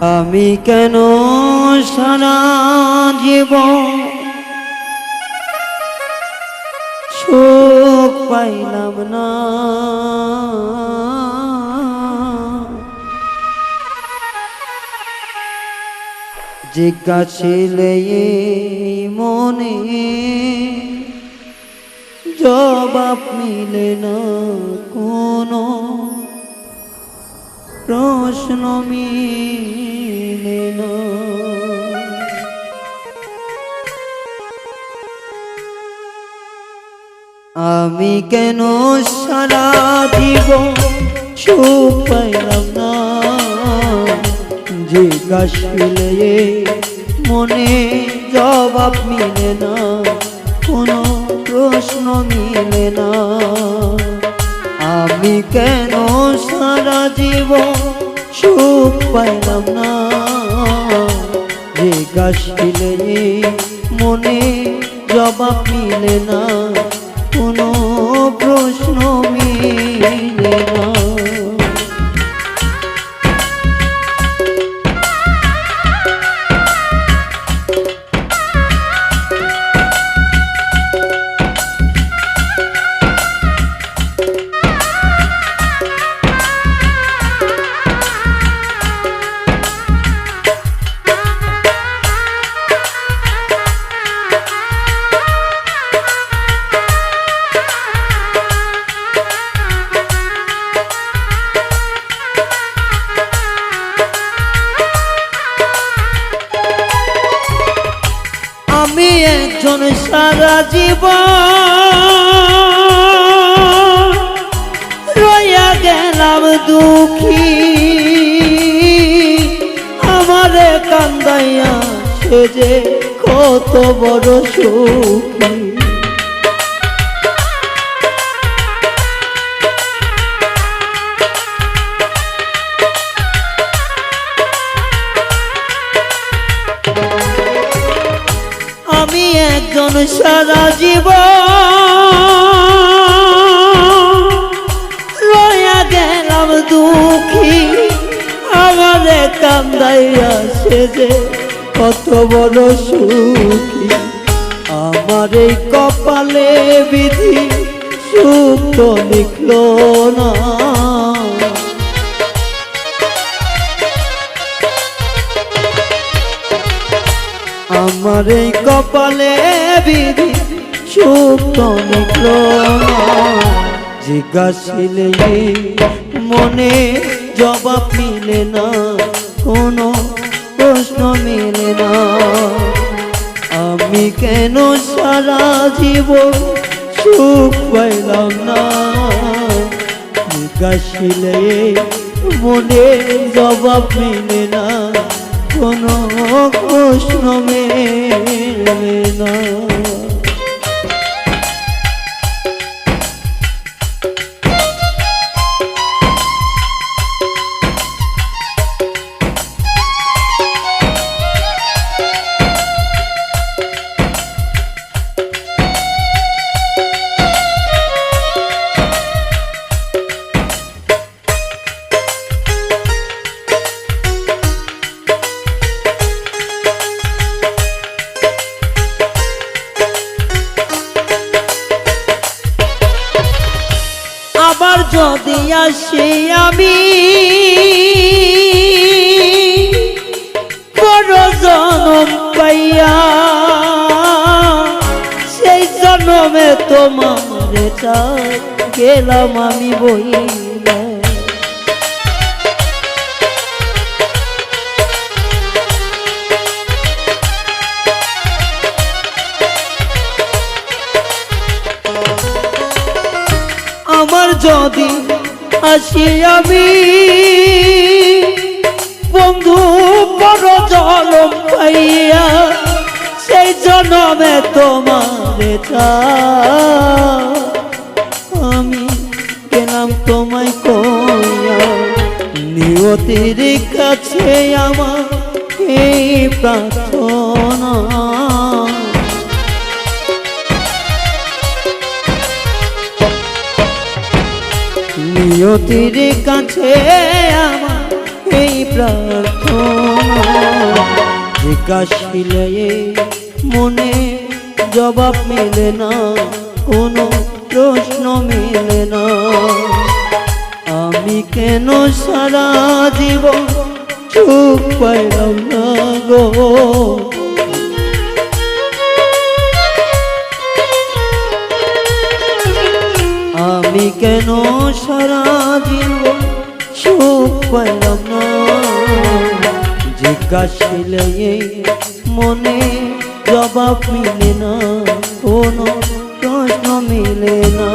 আমি কেন সারা জীব? সুখ পাইলাম না। জিজ্ঞাসিলে মনে জবাব মিলে না কোনো। প্রশ্ন আমি কেন সারা দিব সুখ পাইলাম না? জিজ্ঞাসিলে মনে জবাব মিলে না। কোনো প্রশ্ন মিলে না। আমি কেন সারা জীবন সুখ পাইলাম না। জিজ্ঞাসিলে মনে জবাব মিলে না। কোনো প্রশ্ন মিলে না। দুঃখী। আমারে কান্দাইয়া সে যে কত বড় সুখী। আমি একজন সারা কান্দাইয়া সে যে কত বড় সুখী। আমার এই কপালে বিধি সুখ তো লিখল না। আমার এই কপালে বিধি সুখ তো নিকল জিজ্ঞাসিলে মনে জবাব মিলে না, কোনো প্রশ্ন মিলে না। আমি কেন সারা জীবন সুখ পাইলাম না? জিজ্ঞাসিলে মনে জবাব মিলে না, কোনো প্রশ্ন মেলে না। যদি আমি। বড় জনম পাইয়া সেই জনমে তোমার গেলাম আমি বইলা। আমার যদি আসি আমি। বন্ধু বড় জলম পাইয়া সেই জনমে তোমার আমি গেলাম তোমায় কইয়া, নিয়তির কাছে আমার এই প্রার্থনা। নিয়তির কাছে আমার এই প্রার্থনা। মনে জবাব মেলে না, কোনো প্রশ্ন মেলে না। আমি কেন সারা জীবন চুপ পাইলাম না গো? আমি কেন সারা জীবন সুখ পাইলাম না? জিজ্ঞাসিলে মনে জবাব মিলে না, কোনো প্রশ্ন মিলে না।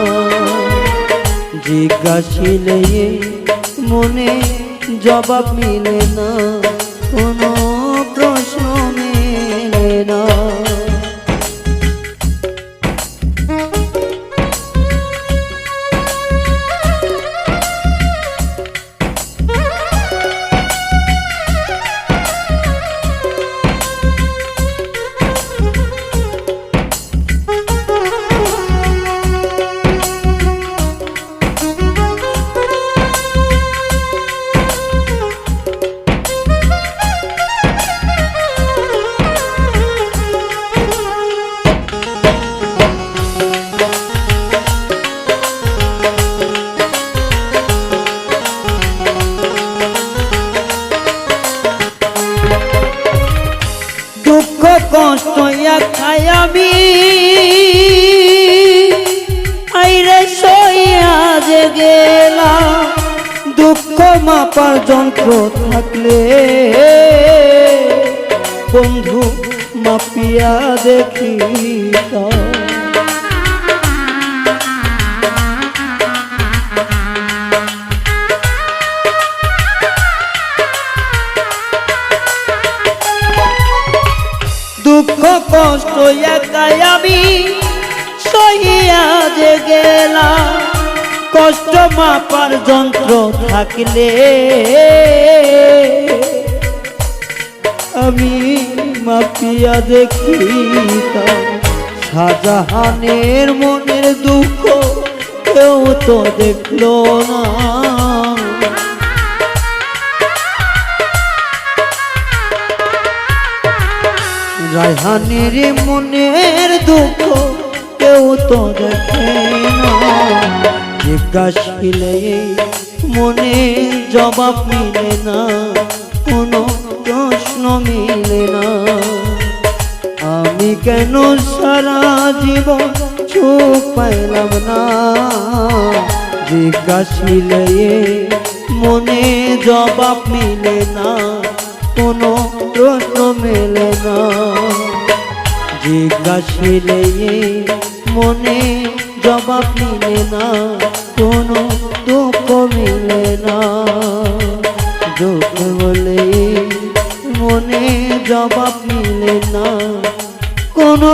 জিজ্ঞাসিলে মনে জবাব মিলে না, কোনো সইয়া যে গেলাম দুঃখ মাপার যন্ত্র থাকলে। বন্ধু মাপিয়া দেখি দুঃখ কষ্ট একাই আমি যে গেলাম। কষ্ট মাপার যন্ত্র থাকলে আমি মাপিয়া দেখি শাহজাহানের মনের দুঃখ কেউ তো দেখল না। রায়হানের মনের দুঃখ কেউ তো দেখে জিজ্ঞাসিলে মনে জবাব মিলে না, কোনো প্রশ্ন মিলে না। আমি কেন সারা জীবন চোখ পাইলাম না? জিজ্ঞাসিলে মনে জবাব মিলে না, কোনো প্রশ্ন মেলে না। জিজ্ঞাসিলে মনে জবাব মিলে না কোনো দুঃখ মিলে না। দুঃখ বলে মনে জবাব মিলে না। কোনো